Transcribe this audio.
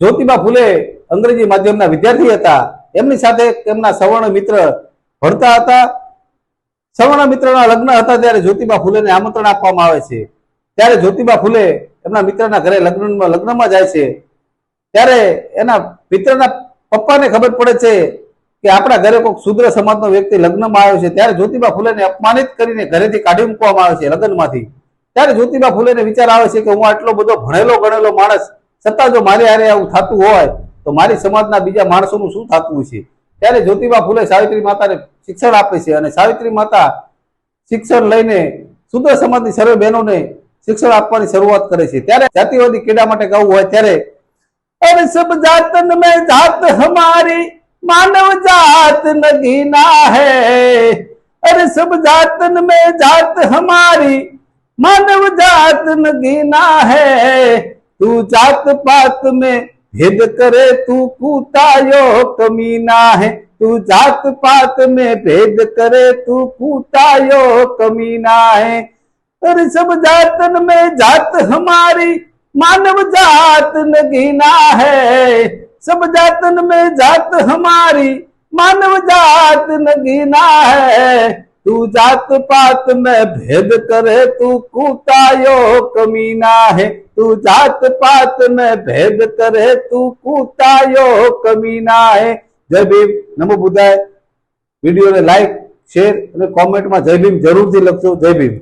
જ્યોતિબા ફૂલે અંગ્રેજી માધ્યમના વિદ્યાર્થી હતા. એમની સાથે તેમના સવર્ણ મિત્ર ભણતા હતા. સવર્ણ મિત્રના લગ્ન હતા ત્યારે જ્યોતિબા ફુલેને આમંત્રણ આપવામાં આવે છે. ત્યારે જ્યોતિબા ફૂલે એમના મિત્રના ઘરે લગ્નમાં લગ્નમાં જાય છે. ત્યારે એના મિત્રના પપ્પાને ખબર પડે છે કે આપણા ઘરે કોઈક શુદ્ર સમાજનો વ્યક્તિ લગ્નમાં આવ્યો છે. ત્યારે જ્યોતિબા ફૂલેને અપમાનિત કરીને ઘરેથી કાઢી મૂકવામાં આવે છે, લગ્નમાંથી. ત્યારે જ્યોતિબા ફૂલેને વિચાર આવે છે કે હું આટલો બધો ભણેલો ગણેલો માણસ છતાં જો મારી હારે આવું થતું હોય, તો મારી સમાજના બીજા માણસોનું શું થતું છે ત્યારે જ્યોતિબા ફૂલે સાવિત્રી માતાને શિક્ષણ આપે છે અને સાવિત્રી માતા શિક્ષણ લઈને શુદ્ર સમાજની સર્વે બહેનોને શિક્ષણ આપવાની શરૂઆત કરે છે. ત્યારે જાતિવાદી કેડા માટે ગાવું હોય ત્યારે, અરે સબ જાતન મેં જાત હમારી, માનવ જાત નગીના હે. અરે સબ જાતન મેં જાત હમારી मानव जात नगीना है तू जात पात में भेद करे तू कूतायो कमीना है तू जात पात में भेद करे तू कूतायो कमीना है अरे सब जातन में जात हमारी मानव जात नगीना है सब जातन में जात हमारी मानव जात नगीना है तू जात पात में भेद करे तू कूतायो कमीना है तू जात पात में भेद करे तू कूतायो कमीना है જય ભીમ નમો બુદ્ધાય વિડીયોને લાઈક શેર અને કોમેન્ટમાં જય ભીમ જરૂરથી લખજો જય ભીમ